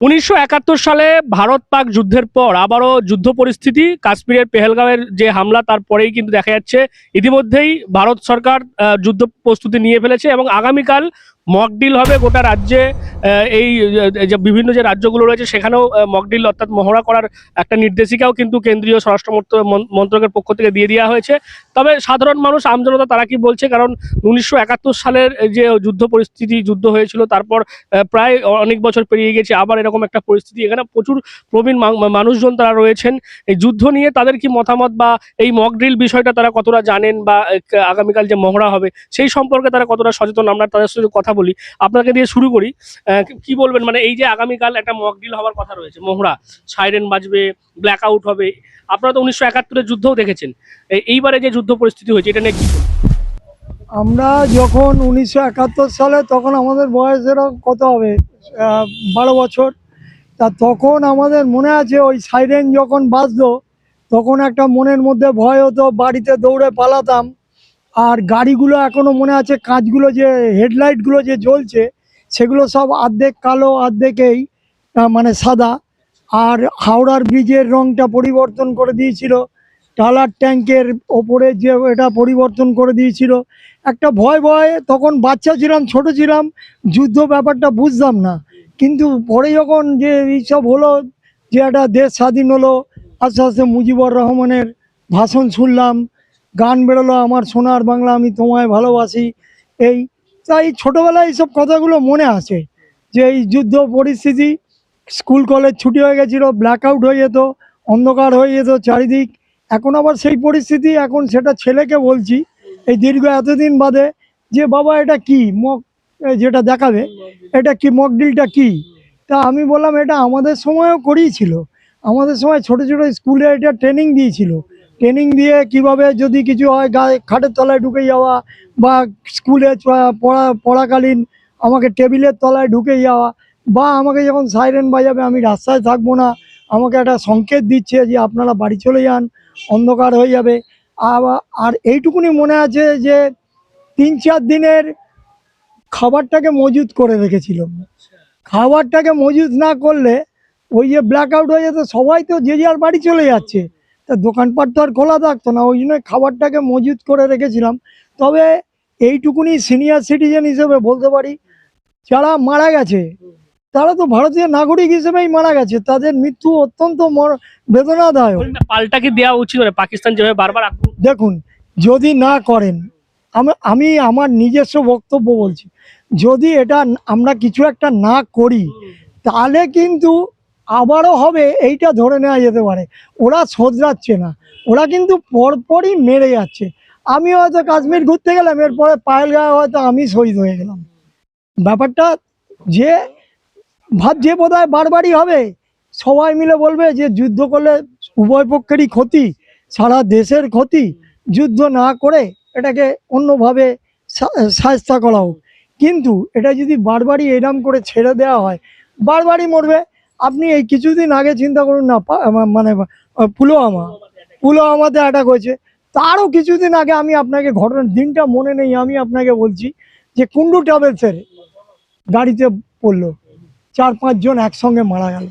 উনিশশো একাত্তর সালে ভারত পাক যুদ্ধের পর আবারও যুদ্ধ পরিস্থিতি, কাশ্মীরের পেহেলগাঁওয়ের যে হামলা তারপরেই কিন্তু দেখা যাচ্ছে। ইতিমধ্যেই ভারত সরকার যুদ্ধ প্রস্তুতি নিয়ে ফেলেছে এবং আগামীকাল মকডিল হবে গোটা রাজ্যে এই যে বিভিন্ন যে রাজ্যগুলো রয়েছে সেখানেও মকডিল অর্থাৎ মহড়া করার একটা নির্দেশিকাও কিন্তু কেন্দ্রীয় স্বরাষ্ট্র মন্ত্রকের পক্ষ থেকে দিয়ে দেওয়া হয়েছে। তবে সাধারণ মানুষ আমজনতা তারা কি বলছে? কারণ উনিশশো একাত্তর সালের যে যুদ্ধ পরিস্থিতি, যুদ্ধ হয়েছিল, তারপর প্রায় অনেক বছর পেরিয়ে গেছে, আবার এরকম একটা পরিস্থিতি। এখানে প্রচুর প্রবীণ মানুষজন তারা রয়েছেন। এই যুদ্ধ নিয়ে তাদের কি মতামত বা এই মক ড্রিল বিষয়টা তারা কতটা জানেন বা আগামীকাল যে মহড়া হবে, সেই সম্পর্কে তারা কতটা সচেতন? আমরা তাদের সাথে কথা বলি, আপনাকে দিয়ে শুরু করি। কি বলবেন? মানে এই যে আগামীকাল একটা মক ড্রিল হওয়ার কথা রয়েছে, মোহরা, সাইরেন বাজবে ব্ল্যাক আউট হবে। আপনারা তো উনিশশো একাত্তরের যুদ্ধও দেখেছেন। এইবারে যে যুদ্ধ পরিস্থিতি হয়েছে, এটা নিয়ে কি আমরা যখন উনিশশো একাত্তর সালে, তখন আমাদের বয়স এরকম কত হবে? বারো বছর। তা তখন আমাদের মনে আছে, ওই সাইরেন যখন বাজতো তখন একটা মনের মধ্যে ভয় হতো, বাড়িতে দৌড়ে পালাতাম। আর গাড়িগুলো এখনও মনে আছে, কাঁচগুলো যে হেডলাইটগুলো যে জ্বলছে, সেগুলো সব অর্ধেক কালো অর্ধেকেই মানে সাদা। আর হাওড়ার ব্রিজের রংটা পরিবর্তন করে দিয়েছিল। টালার ট্যাঙ্কের ওপরে যে এটা পরিবর্তন করে দিয়েছিল। একটা ভয় ভয় তখন বাচ্চা ছিলাম, ছোট ছিলাম, যুদ্ধ ব্যাপারটা বুঝতাম না। কিন্তু পরে যখন যে এইসব হলো, যে একটা দেশ স্বাধীন হলো, আস্তে আস্তে মুজিবুর রহমানের ভাষণ শুনলাম গান বেরোলো, আমার সোনার বাংলা আমি তোমায় ভালোবাসি। এই, তাই ছোটোবেলায় এইসব কথাগুলো মনে আছে, যে এই যুদ্ধ পরিস্থিতি, স্কুল, কলেজ ছুটি হয়ে গেছিল ব্ল্যাক আউট হয়ে যেত, অন্ধকার হয়ে যেত চারিদিক। এখন আবার সেই পরিস্থিতি, এখন সেটা ছেলেকে বলছি, এই দীর্ঘ এতদিন বাদে, যে বাবা এটা কি, মক যেটা দেখাবে, এটা কি, মক ডিলটা কি? তা আমি বললাম, এটা আমাদের সময়ও করিয়েছিল। আমাদের সময় ছোট ছোট স্কুলে এটা ট্রেনিং দিয়েছিল। ট্রেনিং দিয়ে কীভাবে যদি কিছু হয় গায়ে খাটের তলায় ঢুকে যাওয়া বা স্কুলে পড়া পড়াকালীন আমাকে টেবিলের তলায় ঢুকে যাওয়া বা আমাকে যখন সাইরেন বাজাবে, আমি রাস্তায় থাকব না। আমাকে একটা সংকেত দিচ্ছে যে আপনারা বাড়ি চলে যান, অন্ধকার হয়ে যাবে। আর এইটুকুনি মনে আছে যে তিন চার দিনের খাবারটাকে মজুত করে রেখেছিল খাবারটাকে মজুত না করলে ওই যে ব্ল্যাক আউট হয়ে যেত, সবাই তো যে যার বাড়ি চলে যাচ্ছে। তা দোকানপাট তো আর খোলা থাকতো না ওই জন্য খাবারটাকে মজুত করে রেখেছিলাম। তবে এইটুকুনি সিনিয়র সিটিজেন হিসেবে বলতে পারি যারা মারা গেছে তারা তো ভারতীয় নাগরিক হিসেবেই মারা গেছে। তাদের মৃত্যু অত্যন্ত বেদনাদায়ক। পাল্টা কি দেওয়া উচিত পাকিস্তান যেভাবে বারবার দেখুন যদি না করেন আমি- আমি আমার নিজস্ব বক্তব্য বলছি যদি এটা আমরা কিছু একটা না করি তাহলে কিন্তু আবারও হবে, এইটা ধরে নেওয়া যেতে পারে। ওরা শোধরাচ্ছে না। ওরা কিন্তু পরপরই মেরে যাচ্ছে। আমি হয়তো কাশ্মীর ঘুরতে গেলাম, এরপরে পায়েল গায়ে হয়তো আমি শহীদ হয়ে গেলাম। ব্যাপারটা যে ভাবছে বোধ হয় বারবারই হবে, সবাই মিলে বলবে যে যুদ্ধ করলে উভয় পক্ষেরই ক্ষতি, সারা দেশের ক্ষতি। যুদ্ধ না করে এটাকে অন্যভাবে সাহস্তা করা হোক। কিন্তু এটা যদি বারবারই এরম করে ছেড়ে দেওয়া হয়, বারবারই মরবে। আপনি এই কিছুদিন আগে চিন্তা করুন না মানে পুলওয়ামা। পুলওয়ামাতে অ্যাটাক হয়েছে। তারও কিছুদিন আগে আমি আপনাকে ঘটনার দিনটা মনে নেই, আমি আপনাকে বলছি যে কুন্ডু ট্রাভেলসের গাড়িতে পড়ল। চার পাঁচজন একসঙ্গে মারা গেল।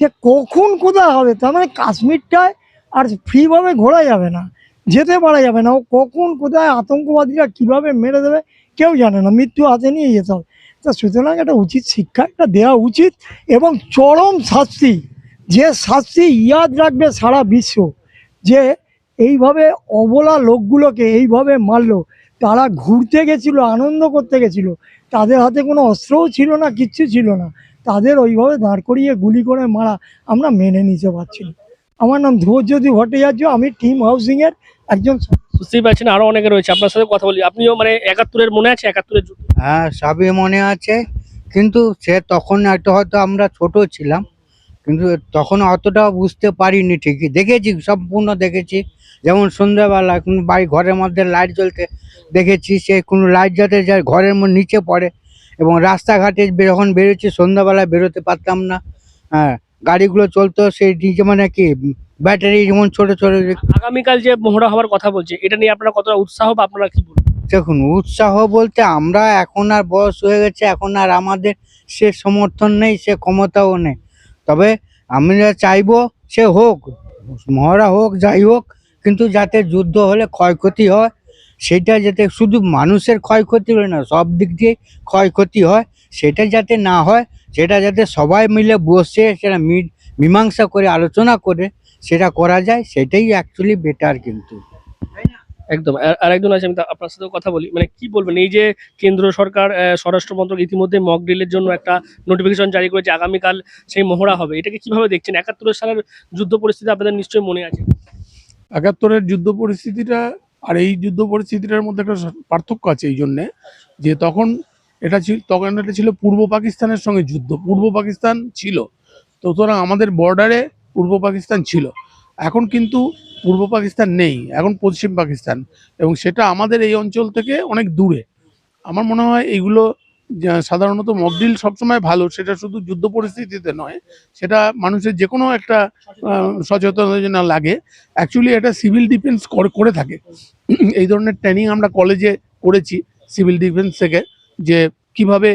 যে কখন কোথায় হবে? তার মানে কাশ্মীরটায় আর ফ্রিভাবে ঘোরা যাবে না, যেতে পারা যাবে না। ও কখন কোথায়, আতঙ্কবাদীরা কীভাবে মেরে দেবে, কেউ জানে না। মৃত্যু হাতে নিয়ে যেতে হবে। তা সুতরাং একটা উচিত শিক্ষা একটা দেওয়া উচিত এবং চরম শাস্তি, যে শাস্তি ইয়াদ রাখবে সারা বিশ্ব, যে এইভাবে অবলা লোকগুলোকে এইভাবে মারলো, তারা ঘুরতে গেছিল, আনন্দ করতে গেছিল, তাদের হাতে কোনো অস্ত্রও ছিল না, কিচ্ছু ছিল না, তাদের ওইভাবে দাঁড় করিয়ে গুলি করে মারা আমরা মেনে নিতে পারছি আমার নাম ধ্রুবজ্যোতি ভট্টাচার্য, আমি টিম হাউসিংয়ের একজন বুঝতেই পারছেন, আরও অনেকে রয়েছে। আপনার সাথে কথা বলি, আপনিও মানে একাত্তরের মনে আছে, একাত্তরের যুদ্ধ? হ্যাঁ সবই মনে আছে, কিন্তু সে তখন একটা হয়তো আমরা ছোট ছিলাম, কিন্তু তখন অতটা বুঝতে পারিনি ঠিকই। দেখেছি, সম্পূর্ণ দেখেছি, যেমন সন্ধ্যাবেলা কোনো বাড়ি ঘরের মধ্যে লাইট জ্বলতে দেখেছি, সে কোনো লাইট যাতে যায়, ঘরের মধ্যে নিচে পড়ে এবং রাস্তাঘাটে যখন বেরোচ্ছি, সন্ধ্যাবেলায় বেরোতে পারতাম না। হ্যাঁ গাড়িগুলো চলতো সেই নিজে মানে কি ব্যাটারি যেমন ছোট ছোট আগামীকাল যে মহড়া হওয়ার কথা বলছে এটা নিয়ে আপনারা কতটা উৎসাহ বা আপনারা কি বলবেন? দেখুন উৎসাহ বলতে আমরা এখন আর বয়স হয়ে গেছে এখন আর আমাদের সে সমর্থন নেই সে ক্ষমতাও নেই। তবে আমরা চাইব সে হোক মহড়া হোক যাই হোক কিন্তু যাতে যুদ্ধ হলে ক্ষয়ক্ষতি হয় সেটা যাতে শুধু মানুষের ক্ষয়ক্ষতি হয় না সব দিক দিয়ে ক্ষয়ক্ষতি হয় সেটা যাতে না হয় সেটা যাতে সবাই মিলে বসে সেটা মি- মীমাংসা করে আলোচনা করে সেটা করা যায় সেটাই অ্যাকচুয়ালি বেটার কিন্তু। একদম। আর- একজন আছে আমি তা- আপনার সাথেও কথা বলি। মানে কি বলবেন এই যে কেন্দ্র সরকার স্বরাষ্ট্র মন্ত্রক ইতিমধ্যে মক ড্রিলের জন্য একটা নোটিফিকেশন জারি করেছে আগামীকাল সেই মহড়া হবে। এটাকে কীভাবে দেখছেন? একাত্তরের সালের যুদ্ধ পরিস্থিতি আপনাদের নিশ্চয়ই মনে আছে। একাত্তরের যুদ্ধ পরিস্থিতিটা আর এই যুদ্ধ পরিস্থিতিটার মধ্যে একটা পার্থক্য আছে এই জন্যে যে তখন এটা ছিল, তখন এটা ছিল পূর্ব পাকিস্তানের সঙ্গে যুদ্ধ। পূর্ব পাকিস্তান ছিল। সুতরাং আমাদের বর্ডারে পূর্ব পাকিস্তান ছিল। এখন কিন্তু পূর্ব পাকিস্তান নেই, এখন পশ্চিম পাকিস্তান। এবং সেটা আমাদের এই অঞ্চল থেকে অনেক দূরে। আমার মনে হয় এইগুলো সাধারণত মকডিল সবসময় ভালো, সেটা শুধু যুদ্ধ পরিস্থিতিতে নয়, সেটা মানুষের যে কোনো একটা জন্য লাগে। অ্যাকচুয়ালি এটা সিভিল ডিফেন্স করে থাকে। এই ধরনের ট্রেনিং আমরা কলেজে করেছি সিভিল ডিফেন্স থেকে। যে কীভাবে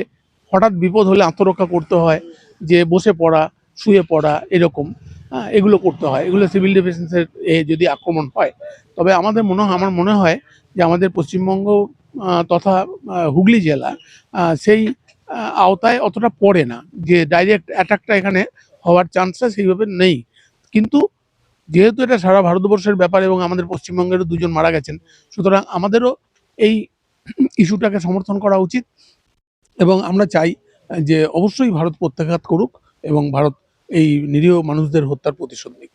হঠাৎ বিপদ হলে আত্মরক্ষা করতে হয় যে বসে পড়া শুয়ে পড়া এরকম হ্যাঁ, এগুলো করতে হয়। এগুলো সিভিল ডিফেন্সের এ যদি আক্রমণ হয় তবে আমাদের মনে হয় আমার মনে হয় যে আমাদের পশ্চিমবঙ্গ তথা হুগলি জেলা সেই আওতায় অতটা পড়ে না যে ডাইরেক্ট অ্যাটাকটা এখানে হওয়ার চান্সটা সেইভাবে নেই। কিন্তু যেহেতু এটা সারা ভারতবর্ষের ব্যাপার এবং আমাদের পশ্চিমবঙ্গেরও দুজন মারা গেছেন সুতরাং আমাদেরও এই ইস্যুটাকে সমর্থন করা উচিত। এবং আমরা চাই যে অবশ্যই ভারত প্রত্যাঘাত করুক এবং ভারত এই নিরীহ মানুষদের হত্যার প্রতিশোধ নিক।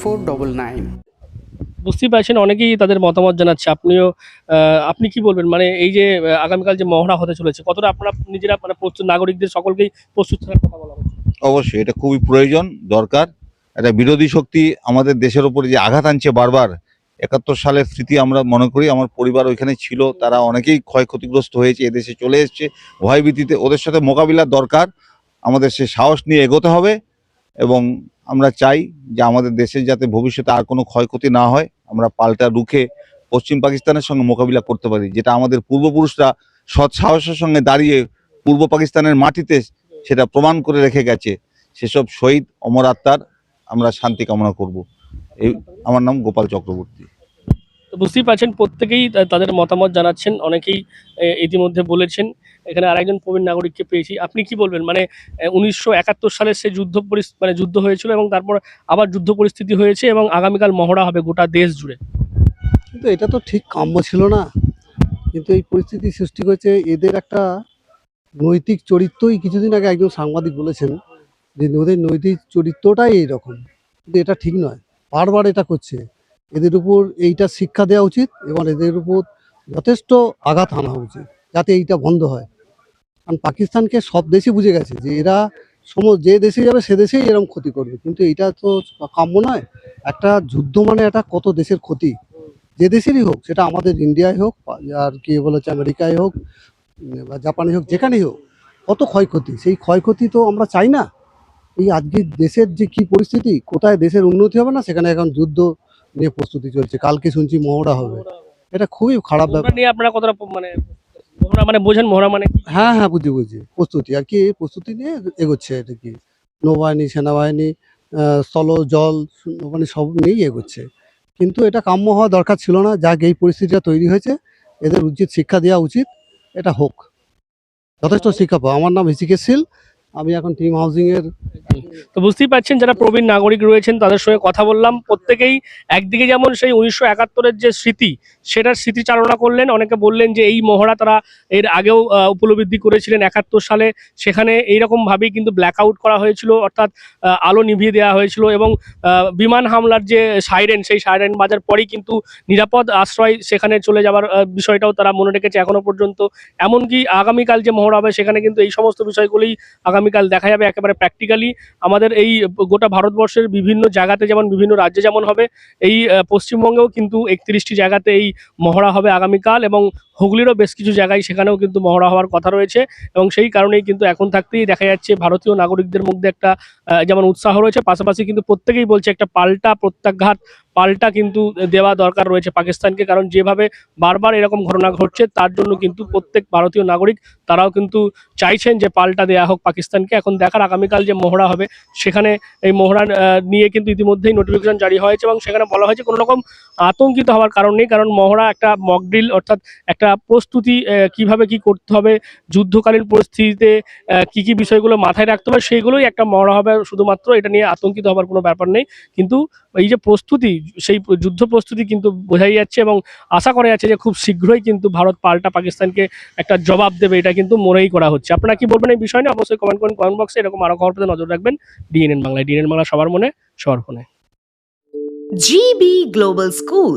four double nine বুঝতেই পারছেন অনেকেই তাদের মতামত জানাচ্ছে। আপনিও আপনি কি বলবেন? মানে এই যে আগামীকাল যে মহড়া হতে চলেছে কতটা আপনারা নিজেরা মানে প্রস্তুত নাগরিকদের সকলকেই প্রস্তুত থাকার কথা বলা হচ্ছে? অবশ্যই এটা খুবই প্রয়োজন দরকার। একটা বিরোধী শক্তি আমাদের দেশের উপরে যে আঘাত আনছে বারবার একাত্তর সালের স্মৃতি আমরা মনে করি আমার পরিবার ওইখানে ছিল তারা অনেকেই ক্ষয়ক্ষতিগ্রস্ত হয়েছে এদেশে চলে এসছে। ভয়ভীতিতে ওদের সাথে মোকাবিলার দরকার। আমাদের সে সাহস নিয়ে এগোতে হবে। এবং আমরা চাই যে আমাদের দেশের যাতে ভবিষ্যতে আর কোনো ক্ষয়ক্ষতি না হয়, আমরা পাল্টা রুখে পশ্চিম পাকিস্তানের সঙ্গে মোকাবিলা করতে পারি, যেটা আমাদের পূর্বপুরুষরা সৎ সাহসের সঙ্গে দাঁড়িয়ে পূর্ব পাকিস্তানের মাটিতে সেটা প্রমাণ করে রেখে গেছে। সেসব শহীদ অমর আত্মার আমরা শান্তি কামনা করব। এই, আমার নাম গোপাল চক্রবর্তী। বুঝতেই পারছেন, প্রত্যেকেই তাদের মতামত জানাচ্ছেন, অনেকেই ইতিমধ্যে বলেছেন। এখানে আরেকজন প্রবীণ নাগরিককে পেয়েছি। আপনি কি বলবেন? মানে উনিশশো সালের সেই যুদ্ধ মানে যুদ্ধ হয়েছিল এবং তারপর আবার যুদ্ধ পরিস্থিতি হয়েছে এবং আগামীকাল মহড়া হবে গোটা দেশ জুড়ে। কিন্তু এটা তো ঠিক কাম্য ছিল না। কিন্তু এই পরিস্থিতি সৃষ্টি করেছে এদের একটা নৈতিক চরিত্রই কিছুদিন আগে একজন সাংবাদিক বলেছেন যে ওদের নৈতিক চরিত্রটাই এইরকম। কিন্তু এটা ঠিক নয়। বারবার এটা করছে। এদের উপর এইটা শিক্ষা দেওয়া উচিত এবং এদের উপর যথেষ্ট আঘাত আনা উচিত। যাতে এইটা বন্ধ হয়। কারণ পাকিস্তানকে সব দেশই বুঝে গেছে যে এরা সম যে দেশে যাবে সে দেশেই এরকম ক্ষতি করবে। কিন্তু এটা তো কাম্য নয়। একটা যুদ্ধ মানে একটা কত দেশের ক্ষতি? যে দেশেরই হোক সেটা আমাদের ইন্ডিয়ায় হোক আর কি বলেছে আমেরিকায় হোক বা জাপানে হোক যেখানেই হোক কত ক্ষয়ক্ষতি? সেই ক্ষয়ক্ষতি তো আমরা চাই না। এই আজকে দেশের যে কি পরিস্থিতি কোথায় দেশের উন্নতি হবে না সেখানে এখন যুদ্ধ নিয়ে প্রস্তুতি চলছে। কালকে শুনছি মহড়া হবে। এটা খুবই খারাপ ব্যাপার। নিয়ে আপনারা কতটা মানে মহড়া মানে বোঝেন মহড়া মানে? হ্যাঁ হ্যাঁ বুঝি বুঝি। প্রস্তুতি, আর কি প্রস্তুতি নিয়ে এগোচ্ছে এটা কি? নৌবাহিনী, সেনাবাহিনী স্থল, জল মানে সব নিয়েই এগোচ্ছে। কিন্তু এটা কাম্য হওয়া দরকার ছিল না, যাক এই পরিস্থিতিটা তৈরি হয়েছে, এদের উচিত শিক্ষা দেওয়া উচিত, এটা হোক। যথেষ্ট শিক্ষা পাওয়া। আমার নাম হিসিকেশিল শীল আমি এখন টিম হাউসিংয়ের তো বুঝতেই পারছেন যারা প্রবীণ নাগরিক রয়েছেন, তাদের সঙ্গে কথা বললাম। প্রত্যেকেই একদিকে যেমন সেই উনিশশো একাত্তরের যে স্মৃতি, সেটার স্মৃতিচারণা করলেন। অনেকে বললেন যে এই মহড়া তারা এর আগেও উপলব্ধি করেছিলেন একাত্তর সালে। সেখানে এইরকম ভাবেই কিন্তু ব্ল্যাক আউট করা হয়েছিল, অর্থাৎ আলো নিভিয়ে দেওয়া হয়েছিল এবং বিমান হামলার যে সাইরেন সেই সাইরেন বাজার পরেই কিন্তু নিরাপদ আশ্রয় সেখানে চলে যাওয়ার বিষয়টাও তারা মনে রেখেছে এখনও পর্যন্ত। এমনকি আগামীকাল যে মহড়া হবে, সেখানে কিন্তু এই সমস্ত বিষয়গুলোই আগামীকাল দেখা যাবে একেবারে প্র্যাকটিক্যালি আমাদের এই গোটা ভারতবর্ষের বিভিন্ন জায়গাতে যেমন বিভিন্ন রাজ্যে যেমন হবে, এই পশ্চিমবঙ্গেও কিন্তু একত্রিশটি জায়গাতে এই মহড়া হবে আগামীকাল এবং হুগলিরও বেশ কিছু জায়গায় সেখানেও কিন্তু মহড়া হওয়ার কথা রয়েছে এবং সেই কারণেই কিন্তু এখন থাকতেই দেখা যাচ্ছে ভারতীয় নাগরিকদের মধ্যে একটা যেমন উৎসাহ রয়েছে, পাশাপাশি কিন্তু প্রত্যেকেই বলছে একটা পাল্টা প্রত্যাঘাত, পাল্টা কিন্তু দেওয়া দরকার রয়েছে পাকিস্তানকে। কারণ যেভাবে বারবার এরকম ঘটনা ঘটছে, তার জন্য কিন্তু প্রত্যেক ভারতীয় নাগরিক তারাও কিন্তু চাইছেন যে পাল্টা দেওয়া হোক পাকিস্তানকে। এখন দেখার আগামীকাল যে মহড়া হবে, সেখানে এই মহড়া নিয়ে কিন্তু ইতিমধ্যেই নোটিফিকেশন জারি হয়েছে এবং সেখানে বলা হয়েছে কোনো রকম আতঙ্কিত হওয়ার কারণ নেই। কারণ মহড়া একটা মক ড্রিল অর্থাৎ একটা প্রস্তুতি আহ, কীভাবে কি করতে হবে যুদ্ধকালীন পরিস্থিতিতে কি কি বিষয়গুলো মাথায় রাখতে হবে সেইগুলোই একটা মহড়া হবে শুধুমাত্র এটা নিয়ে আতঙ্কিত হওয়ার কোনো ব্যাপার নেই। কিন্তু এই যে প্রস্তুতি সেই যুদ্ধ প্রস্তুতি কিন্তু বোঝাই যাচ্ছে এবং আশা করা যাচ্ছে যে খুব শীঘ্রই কিন্তু ভারত পাল্টা পাকিস্তানকে একটা জবাব দেবে এটা কিন্তু মনেই করা হচ্ছে। আপনারা কি বলবেন এই বিষয় নিয়ে? অবশ্যই কমেন্ট করেন কমেন্ট বক্সে এরকম আরও খবর নজর রাখবেন। ডিএনএন বাংলায় ডিএনএন বাংলা সবার মনে সবার ফোনে। GB global School,